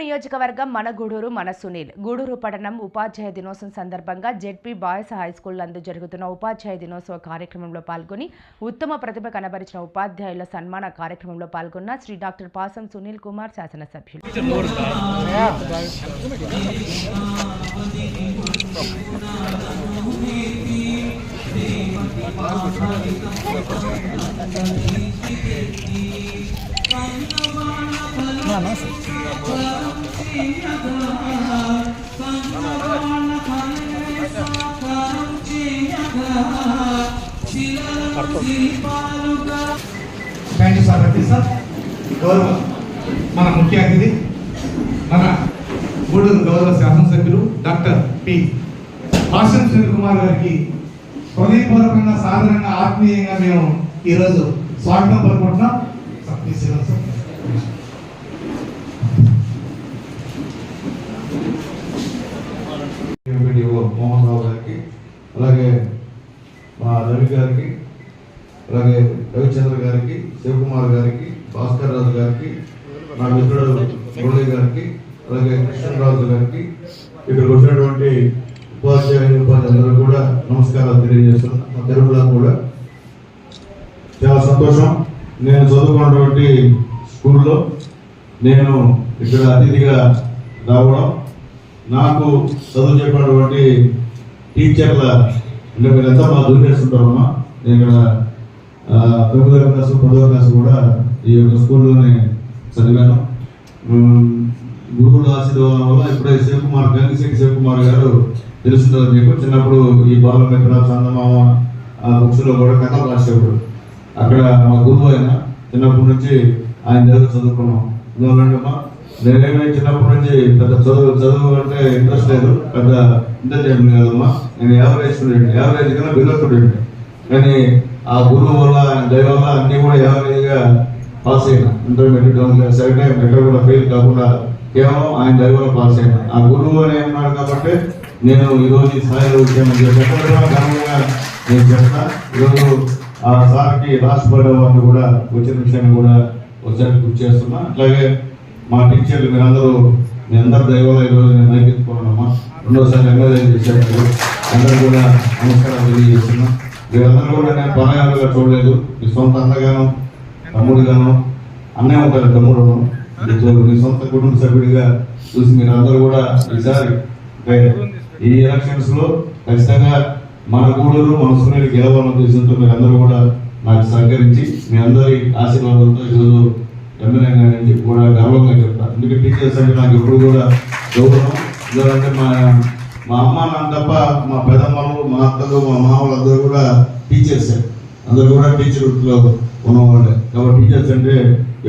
నియోజకవర్గం మన గూడూరు మన సునీల్. గూడూరు పట్టణం ఉపాధ్యాయ దినోత్సవం సందర్భంగా జెడ్పీ బాయ్స్ హై స్కూల్ నందు జరుగుతున్న ఉపాధ్యాయ దినోత్సవ కార్యక్రమంలో పాల్గొని ఉత్తమ ప్రతిభ కనబరిచిన ఉపాధ్యాయుల సన్మాన కార్యక్రమంలో పాల్గొన్న శ్రీ డాక్టర్ పాసం సునీల్ కుమార్ శాసనసభ్యులు. Thank you sir Rafi sir గౌరవ మన ముఖ్య అతిథి మన గూడూరు గౌరవ శాసనసభ్యులు డాక్టర్ పి. భాషన్ సునీల్ కుమార్ గారికి హృదయపూర్వకంగా సాధారణంగా ఆత్మీయంగా మేము ఈరోజు స్వాగతం పలుకుంటున్నాం sir, please sit down, sir. MPDO Mohan Rao గారికి అలాగే మా రవి గారికి అలాగే రవిచంద్ర గారికి శివకుమార్ గారికి భాస్కర్ రాజు గారికి నా మిత్రుడు మురళి గారికి అలాగే కృష్ణరాజు గారికి ఇక్కడికి వచ్చినటువంటి ఉపాధ్యాయులు ఉపాధ్యాయులందరూ కూడా నమస్కారాలు తెలియజేస్తున్నాను. మా తెలుగులో కూడా చాలా సంతోషం. నేను చదువుకున్నటువంటి స్కూల్లో నేను ఇక్కడ అతిథిగా రావడం నాకు చదువు చెప్పినటువంటి టీచర్ల అంటే వీళ్ళంతా మా జూనియర్స్ ఉంటారమ్మా నేను ఇక్కడ ఆ, క్లాసు పదవ క్లాసు కూడా ఈ యొక్క స్కూల్లోనే చదివాను. గురువుల ఆశీర్వాదం వల్ల ఇప్పుడే శివకుమార్ గంగిశెట్టి శివకుమార్ గారు తెలుస్తుందో మీకు చిన్నప్పుడు ఈ బాలమిత్ర చందమామ ఆ బుక్స్లో కూడా కథలు రాసేవాడు. అక్కడ మా గురువు ఆయన చిన్నప్పటి నుంచి ఆయన దగ్గర చదువుకున్నాం ఎందువల్లంటమ్మా నేనేమి చిన్నప్పటి నుంచి పెద్ద చదువు చదువు అంటే ఇంట్రెస్ట్ లేదు. పెద్ద ఇంటర్టైన్మెంట్ కాదమ్మా. నేను యావరేజ్ స్టూడెంట్ యావరేజ్ కన్నా బిలో స్టూడెంట్ కానీ ఆ గురువు వల్ల ఆయన దయ వల్ల అన్ని కూడా యావరేజ్గా పాస్ అయినా. ఇంటర్మీడియట్ డౌన్ సెకండ్ టైం ఎక్కడ కూడా ఫెయిల్ కాకుండా కేవలం ఆయన దయ వల్ల పాస్ అయినా. ఆ గురువు అని ఉన్నాడు కాబట్టి నేను ఈరోజు ఈ స్థాయిలో వచ్చాను. ఘనంగా నేను చెప్తా. ఈరోజు ఆ సార్కి రాష్ట్రపతి అవార్డు కూడా వచ్చిన విషయాన్ని కూడా వచ్చాక గుర్తు చేస్తున్నా. అట్లాగే మా టీచర్లు మీరందరూ మీ అందరి దైవంలో ఈరోజు నేను నైపుకున్నానమ్మా రెండోసారి ఎమ్మెల్యే చేశారు అందరూ కూడా నమస్కారం తెలియజేస్తున్నా. వీళ్ళందరూ కూడా నేను పనగాలుగా చూడలేదు. మీ సొంత అన్నగాను తమ్ముడుగాను అన్నయ్య ఒక తమ్ముడు మీ సొంత కుటుంబ సభ్యుడిగా చూసి మీరందరూ కూడా ఈసారి ఈ ఎలక్షన్స్లో ఖచ్చితంగా మన గూడూరు మన సునీల్ గెలవాలన్న ఉద్దేశంతో మీరందరూ కూడా నాకు సహకరించి మీ అందరి ఆశీర్వాదంతో ఈరోజు ఎమ్మెల్యే గారిని కూడా గర్వంగా చెప్తాను ఎందుకంటే టీచర్స్ అంటే నాకు ఎప్పుడు కూడా గౌరవం. ఎందుకంటే మా మా అమ్మ నాన్న తప్ప మా పెదమ్మలు మా అత్తలు మా మామలు అందరూ కూడా టీచర్సే అందరూ కూడా టీచర్ వృత్తిలో ఉన్నవాళ్ళే. కాబట్టి టీచర్స్ అంటే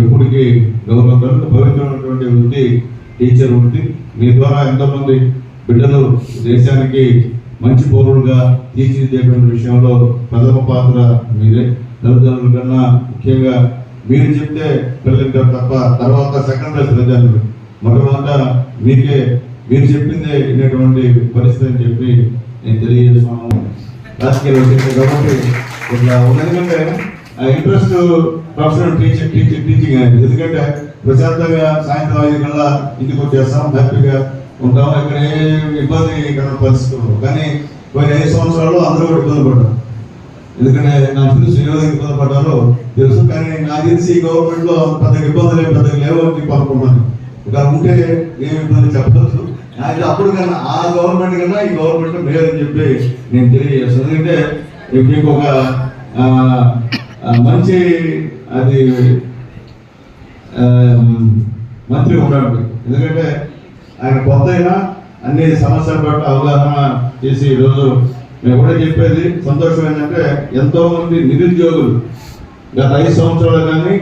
ఎప్పటికీ గౌరవం కనుక వృత్తి టీచర్ వృత్తి. మీ ద్వారా ఎంతోమంది బిడ్డలు దేశానికి మంచి పౌరులుగా తీర్చిదిద్దేటువంటి విషయంలో ప్రథమ పాత్ర మీరే తల్లిదండ్రుల కన్నా ముఖ్యంగా మీరు చెప్తే పిల్లలు తప్ప తర్వాత సెకండ్ ప్లేస్ తల్లిదండ్రులు మొట్టమొదట మీకే మీరు చెప్పిందే వినేటువంటి పరిస్థితి అని చెప్పి నేను తెలియజేస్తున్నాను. రాజకీయాలు వచ్చింది కాబట్టి ఇట్లా ఎందుకంటే ఆ interest professional teacher teacher teaching అనేది. ఎందుకంటే ప్రశాంతంగా సాయంత్రం ఐదు గంటల ఇంటికి వచ్చేస్తాం హ్యాపీగా ఉంటాం. ఇక్కడ ఏ ఇబ్బంది ఇక్కడ పరిస్థితులు కానీ కొన్ని ఐదు సంవత్సరాల్లో అందరూ కూడా ఇబ్బంది పడ్డాం ఎందుకంటే నాకు తెలుసు ఏ విధంగా ఇబ్బంది పడ్డారో తెలుసు కానీ నాకు తెలిసి గవర్నమెంట్లో పెద్దగా ఇబ్బందులు ఏమి పెద్దగా లేవు అని చెప్పి అనుకున్నాను ఇక ఉంటే ఏమి ఇబ్బంది చెప్పవచ్చు నాకు అప్పుడు కన్నా ఆ గవర్నమెంట్ కన్నా ఈ గవర్నమెంట్ మేలు అని చెప్పి నేను తెలియజేస్తాను. ఎందుకంటే మీకు ఒక మంచి అది మంత్రి ఉన్నాడు. ఎందుకంటే ఆయన కొత్త అయినా అన్ని సమస్యల పట్ల అవగాహన చేసి ఈరోజు మేము కూడా చెప్పేది సంతోషం ఏంటంటే ఎంతో మంది నిరుద్యోగులు గత ఐదు సంవత్సరాలు కానీ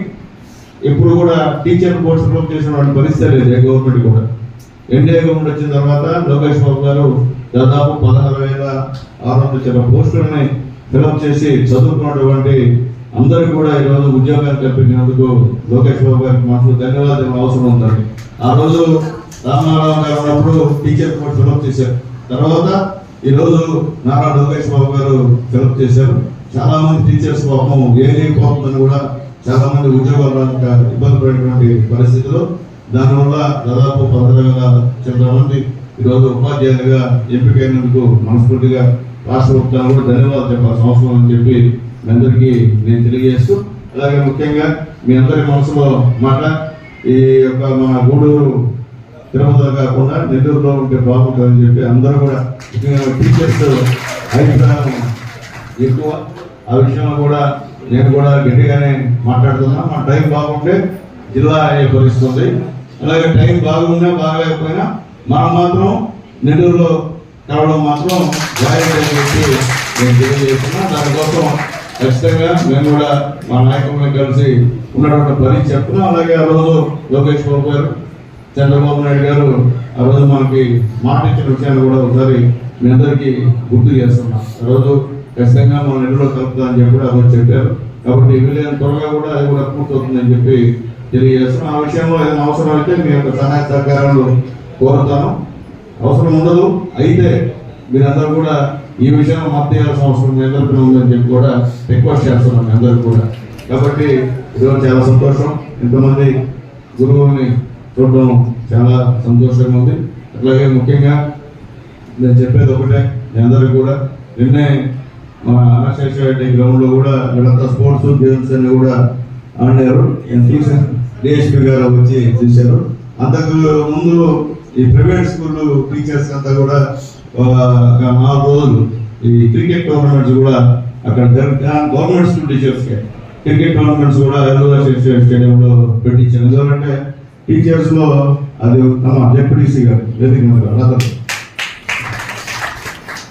ఎప్పుడు కూడా టీచర్ కోర్స్ ఫిల్అప్ చేసిన పరిస్థితి లేదు ఏ గవర్నమెంట్ కూడా. ఎన్డీఏ గవర్నమెంట్ వచ్చిన తర్వాత లోకేష్ బాబు గారు దాదాపు పదహారు వేల ఆరు వందల చిన్న పోస్టులని ఫిలప్ చేసి చదువుకున్నటువంటి అందరికీ కూడా ఈరోజు ఉద్యోగాలు కల్పించినందుకు లోకేష్ బాబు గారికి మాకు ధన్యవాదాలు అవసరం ఉందండి. ఆ రోజు రామారావు గారు ఉన్నప్పుడు టీచర్ కోర్స్ ఫిలప్ చేశారు. తర్వాత ఈ రోజు నారా లోకేష్ బాబు గారు ఫిల్అప్ చేశారు. చాలా మంది టీచర్స్ పాపం ఏ పోతుందని కూడా చాలా మంది ఉద్యోగాలు రాక ఇబ్బంది పడేటువంటి పరిస్థితిలో దానివల్ల దాదాపు పదహారు వేల చిల్లర మంది ఈరోజు ఉపాధ్యాయులుగా ఎంపికైనందుకు మనస్ఫూర్తిగా రాష్ట్ర ప్రభుత్వాన్ని కూడా ధన్యవాదాలు చెప్పాల్సిన అవసరం అని చెప్పి మీ అందరికీ నేను తెలియజేస్తూ అలాగే ముఖ్యంగా మీ అందరి మనసులో మాట ఈ యొక్క మన గూడూరు తిరుపతి కాకుండా నెల్లూరులో ఉంటే బాగుంటుందని చెప్పి అందరూ కూడా ముఖ్యంగా టీచర్స్ అభిప్రాయం ఎక్కువ. ఆ విషయంలో కూడా నేను కూడా గట్టిగానే మాట్లాడుతున్నా. మా టైం బాగుంటే జిల్లా ఏర్పరుస్తుంది. అలాగే టైం బాగున్నా బాగలేకపోయినా మనం మాత్రం నెల్లూరులో కలవడం మాత్రం జాయిన్ చెప్పి నేను తెలియజేస్తున్నా. దానికోసం ఖచ్చితంగా మేము కూడా మా నాయకులను కలిసి ఉన్నటువంటి పని చెప్తున్నాం. అలాగే ఆ రోజు లోకేష్ బాబు గారు చంద్రబాబు నాయుడు గారు ఆ రోజు మనకి మాట ఇచ్చిన విషయాన్ని కూడా ఒకసారి మీ అందరికీ గుర్తు చేస్తున్నాం. ఆ రోజు ఖచ్చితంగా మన ఇంట్లో కలుపుతా అని చెప్పి ఆ రోజు చెప్పారు. కాబట్టి వీలైన త్వరగా కూడా అది కూడా పూర్తవుతుందని చెప్పి తెలియజేస్తున్నాం. ఆ విషయంలో ఏదైనా అవసరం అయితే మీ యొక్క సహాయ సహకారాలు కోరుతాను. అవసరం ఉండదు. అయితే మీరందరూ కూడా ఈ విషయంలో మద్దతు చేయాల్సిన అవసరం మీ అందరికీ ఉందని చెప్పి కూడా రిక్వెస్ట్ చేస్తున్నాం మీ అందరూ కూడా. కాబట్టి ఈరోజు చాలా సంతోషం. ఇంతమంది గురువుని చూడడం చాలా సంతోషంగా ఉంది. అట్లాగే ముఖ్యంగా నేను చెప్పేది ఒకటే మీ అందరికి కూడా. నిన్నే మా అనాశేషరెడ్డి గ్రౌండ్లో కూడా వీళ్ళంతా స్పోర్ట్స్ గేమ్స్ అన్ని కూడా ఆడినారు. నేను చూసాను డిఎస్పీ గారు వచ్చి చూశారు అంతకు ముందు ఈ ప్రైవేట్ స్కూల్ టీచర్స్ అంతా కూడా ఒక నాలుగు రోజులు ఈ క్రికెట్ టోర్నమెంట్స్ కూడా అక్కడ government school teachers cricket tournaments కూడా హైదరాబాద్ స్టేడియంలో పెట్టించారు. ఎందుకంటే టీచర్స్లో అది తమ జెడ్పీటీసీ గారు వేదిక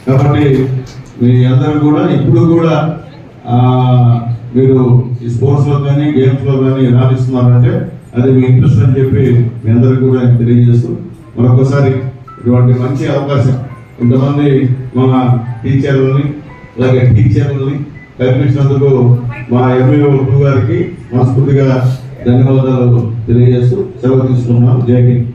కాబట్టి మీ అందరూ కూడా ఇప్పుడు కూడా మీరు ఈ స్పోర్ట్స్లో కానీ గేమ్స్లో కానీ రాణిస్తున్నారంటే అది మీ ఇంట్రెస్ట్ అని చెప్పి మీ అందరికీ కూడా తెలియజేస్తూ మరొకసారి ఇటువంటి మంచి అవకాశం ఇంతమంది మన టీచర్లని అలాగే టీచర్లని కల్పించినందుకు మా ఎంఈఓ గారికి మనస్ఫూర్తిగా ధన్యవాదాలు తెలియజేస్తూ సెలవు తీసుకున్నాం జై హింద్.